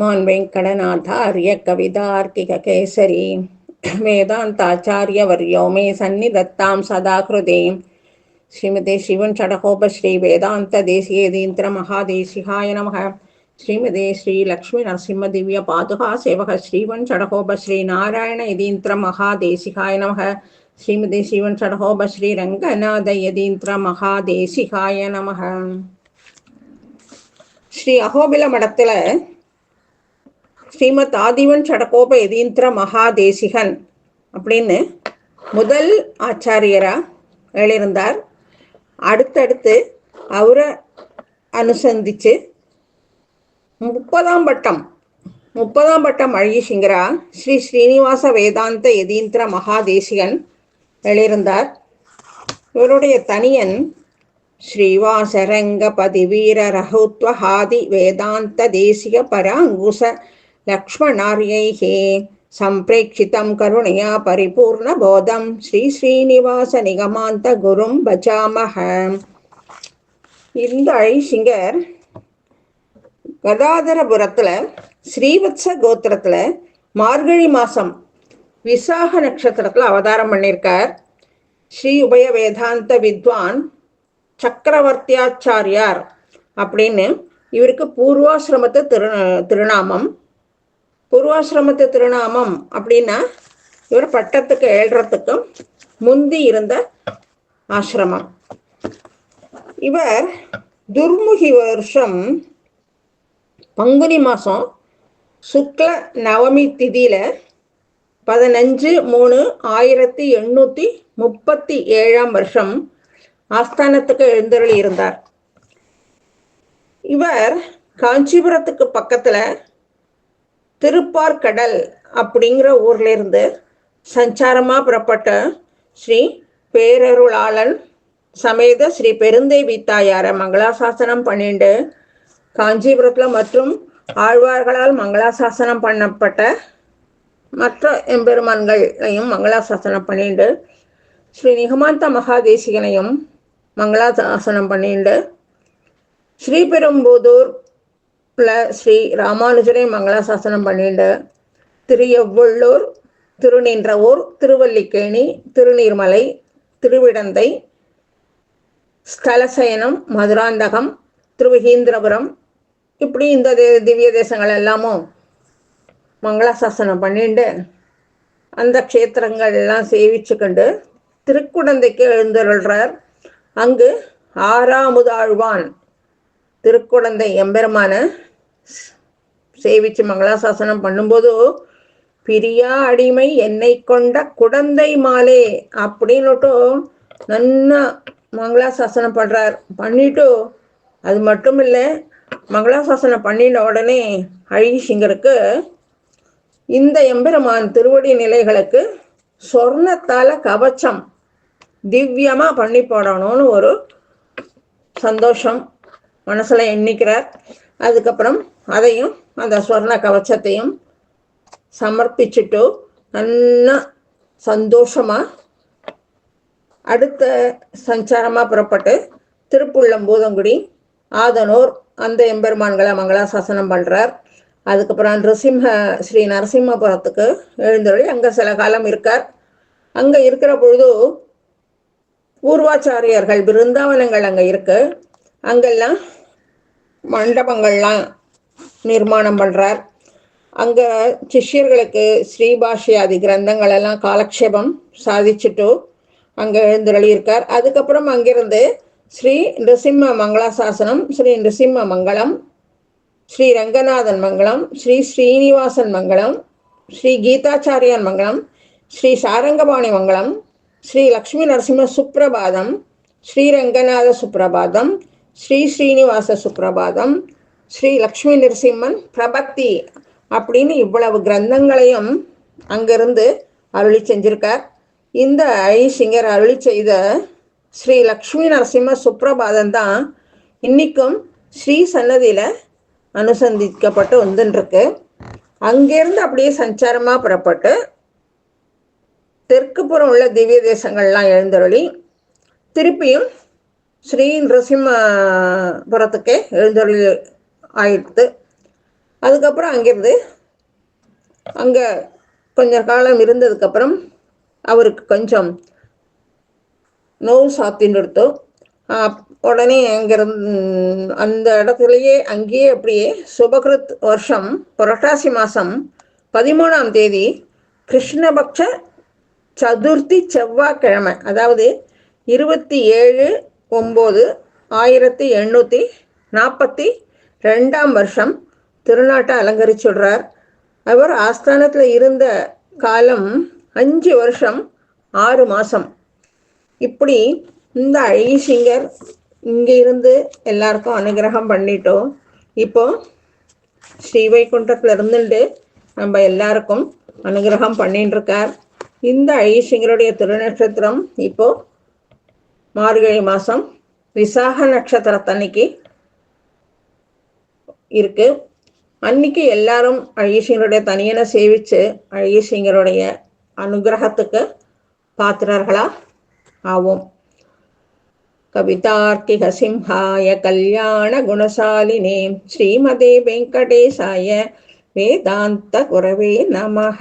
மான் வெங்கடநாதாரிய கவிதார்க்கிக கேசரி வேதாந்தாச்சாரியவர்யோ மே சந்நிதத்தாம் சதா ஹிருதே ஸ்ரீமதே ஸ்ரீவன் சடகோப ஸ்ரீ வேதாந்த தேசிய தீந்திர மகாதேசிகாய நமக. ஸ்ரீமதே ஸ்ரீ லக்ஷ்மி நரசிம்ம திவ்ய பாதுகா சேவக ஸ்ரீவன் சடகோப ஸ்ரீ நாராயண இதீந்திர மகாதேசிகாய நமக. ஸ்ரீமதி ஸ்ரீவன் சடகோப ஸ்ரீ ரங்கநாத யதீந்திர மகாதேசிகாய நமக. ஸ்ரீ அகோபில மடத்துல ஸ்ரீமத் ஆதிவன் சடகோப எதீந்திர மகாதேசிகன் அப்படின்னு முதல் ஆச்சாரியராக எழுந்தார் அடுத்தடுத்து அவரை அனுசந்திச்சு முப்பதாம் பட்டம் முப்பதாம் பட்டம் அழிசிங்கரா ஸ்ரீ ஸ்ரீனிவாச வேதாந்த எதீந்திர மகாதேசிகன் எழுந்தார் இவருடைய தனியன் ஸ்ரீவாசரங்க பதிவீர ரகுத்வஹாதி வேதாந்த தேசிக பராங்குச लक्ष्मणार्यैः सम्प्रेक्षितं करुणया परिपूर्णबोधं श्रीश्रीनिवासनिगमान्तगुरुं भजामः இந்த ஐசிங்கர் கதாதரபுரத்தில் ஸ்ரீவத்ச கோத்திரத்தில் மார்கழி மாதம் விசாக நட்சத்திரத்தில் அவதாரம் பண்ணியிருக்கார் ஸ்ரீ உபய வேதாந்த வித்வான் சக்கரவர்த்தியாச்சாரியார் அப்படின்னு இவருக்கு பூர்வாசிரமத்து திரு திருநாமம் பூர்வாசிரமத்து திருநாமம் அப்படின்னா இவர் பட்டத்துக்கு எழுறதுக்கும் முந்தி இருந்த ஆசிரமம். இவர் துர்முகி வருஷம் பங்குனி மாதம் சுக்ல நவமி திதியில் பதினஞ்சு மூணு ஆயிரத்தி எண்ணூற்றி முப்பத்தி ஏழாம் வருஷம் ஆஸ்தானத்துக்கு எழுந்தருளி இருந்தார். இவர் காஞ்சிபுரத்துக்கு பக்கத்தில் திருப்பார்கடல் அப்படிங்கிற ஊர்ல இருந்து சஞ்சாரமாக புறப்பட்ட ஸ்ரீ பேரருளாளன் சமேத ஸ்ரீ பெருந்தேவி தாயார மங்களாசாசனம் பண்ணிண்டு காஞ்சிபுரத்தில் மற்றும் ஆழ்வார்களால் மங்களாசாசனம் பண்ணப்பட்ட மற்ற எம்பெருமான்களையும் மங்களாசாசனம் பண்ணிண்டு ஸ்ரீ நிகமாந்த மகாதேசிகனையும் மங்களாசாசனம் பண்ணிண்டு பிள ஸ்ரீ ராமானுஜரை மங்களாசாசனம் பண்ணிண்டு திரு எவ்வள்ளூர் திருநின்றவூர் திருவல்லிக்கேணி திருநீர்மலை திருவிடந்தை ஸ்தலசயனம் மதுராந்தகம் திருவிகீந்திரபுரம் இப்படி இந்த திவ்ய தேசங்கள் எல்லாமும் மங்களாசாசனம் பண்ணிண்டு அந்த க்ஷேத்திரங்கள் எல்லாம் சேவிச்சுக்கொண்டு திருக்குடந்தைக்கு எழுந்தருள்றார். அங்கு ஆறாமுதாழ்வான் திருக்குடந்தை எம்பெருமான சேவிச்சு மங்களாசாசனம் பண்ணும்போது பிரியா அடிமை என்னை கொண்ட குடந்தை மாலே அப்படின்னுட்டு நன்னா மங்களாசாசனம் பண்றார். பண்ணிட்டு அது மட்டும் இல்லை மங்களாசாசனம் பண்ணின உடனே அழகிசிங்கருக்கு இந்த எம்பெருமான் திருவடி நிலைகளுக்கு சொர்ணத்தால கவச்சம் திவ்யமாக பண்ணி போடணும்னு ஒரு சந்தோஷம் மனசில் எண்ணிக்கிறார். அதுக்கப்புறம் அதையும் அந்த ஸ்வர்ண கவச்சத்தையும் சமர்ப்பிச்சுட்டு நல்லா சந்தோஷமாக அடுத்த சஞ்சாரமாக புறப்பட்டு திருப்புள்ளம் பூதங்குடி ஆதனூர் அந்த எம்பெருமான்களை மங்களாசாசனம் பண்ணுறார் அதுக்கப்புறம் நரசிம்ம ஸ்ரீ நரசிம்மபுரத்துக்கு எழுந்தொழி அங்கே சில காலம் இருக்கார். அங்கே இருக்கிற பொழுது பூர்வாச்சாரியர்கள் பிருந்தாவனங்கள் அங்கே இருக்கு. அங்கெல்லாம் மண்டபங்கள்லாம் நிர்மாணம் பண்ணுறார் அங்கே சிஷ்யர்களுக்கு ஸ்ரீபாஷ்யாதி கிரந்தங்கள் எல்லாம் காலக்ஷேபம் சாதிச்சுட்டு அங்கே எழுந்தருளி இருக்கார் அதுக்கப்புறம் அங்கிருந்து ஸ்ரீ நிருசிம்ம மங்களாசாசனம் ஸ்ரீ நிருசிம்ம மங்களம் ஸ்ரீ ரங்கநாதன் மங்களம் ஸ்ரீ ஸ்ரீனிவாசன் மங்களம் ஸ்ரீ கீதாச்சாரியான் மங்களம் ஸ்ரீ சாரங்கபாணி மங்களம் ஸ்ரீ லக்ஷ்மி நரசிம்ம சுப்ரபாதம் ஸ்ரீரங்கநாத சுப்பிரபாதம் சுப்ரபாதம் ஸ்ரீ ஸ்ரீனிவாச சுப்ரபாதம் ஸ்ரீ லக்ஷ்மி நரசிம்மன் பிரபக்தி அப்படின்னு இவ்வளவு கிரந்தங்களையும் அங்கிருந்து அருளி செஞ்சிருக்கார். இந்த ஐசிங்கர் அருளி செய்த ஸ்ரீ லக்ஷ்மி நரசிம்ம சுப்ரபாதம் தான் இன்னைக்கும் ஸ்ரீ சன்னதியில் அனுசந்திக்கப்பட்டு வந்துருக்கு அங்கேருந்து அப்படியே சஞ்சாரமாக புறப்பட்டு தெற்கு புறம் உள்ள திவ்ய தேசங்கள்லாம் எழுந்தருளி திருப்பியும் ஸ்ரீ நரசிம்மபுரத்துக்கே எழுந்தொழில் ஆயிடுத்து அதுக்கப்புறம் அங்கேருந்து அங்கே கொஞ்ச காலம் இருந்ததுக்கப்புறம் அவருக்கு கொஞ்சம் நோய் சாத்தின்னு எடுத்தோம் உடனே அங்கிருந்து அந்த இடத்துலயே அங்கேயே அப்படியே சுபகிருத் வருஷம் புரட்டாசி மாதம் பதிமூணாம் தேதி கிருஷ்ணபக்ஷ சதுர்த்தி செவ்வாய்க்கிழமை அதாவது இருபத்தி ஏழு ஒம்பது ஆயிரத்தி எண்ணூற்றி நாற்பத்தி ரெண்டாம் வருஷம் திருநாட்டை அலங்கரிச்சுடுறார். அவர் ஆஸ்தானத்தில் இருந்த காலம் அஞ்சு வருஷம் ஆறு மாதம் இப்படி இந்த ஐசிங்கர் இங்கே இருந்து எல்லாருக்கும் அனுகிரகம் பண்ணிட்டோம் இப்போ ஸ்ரீவைகுண்டத்தில் இருந்துட்டு நம்ம எல்லாருக்கும் அனுகிரகம் பண்ணிட்டு இருக்கார் இந்த ஐசிங்கருடைய திருநட்சத்திரம் இப்போ மார்கழி மாதம் விசாக நட்சத்திரத்தன்னைக்கு இருக்கு. அன்னைக்கு எல்லாரும் அழகிசிங்கருடைய தனியனை சேவிச்சு அழகிசிங்கருடைய அனுகிரகத்துக்கு பாத்திரர்களா ஆவோம். கவிதார்த்திக சிம்ஹாய கல்யாண குணசாலினே ஸ்ரீமதே வெங்கடேசாய வேதாந்த குரவே நமக.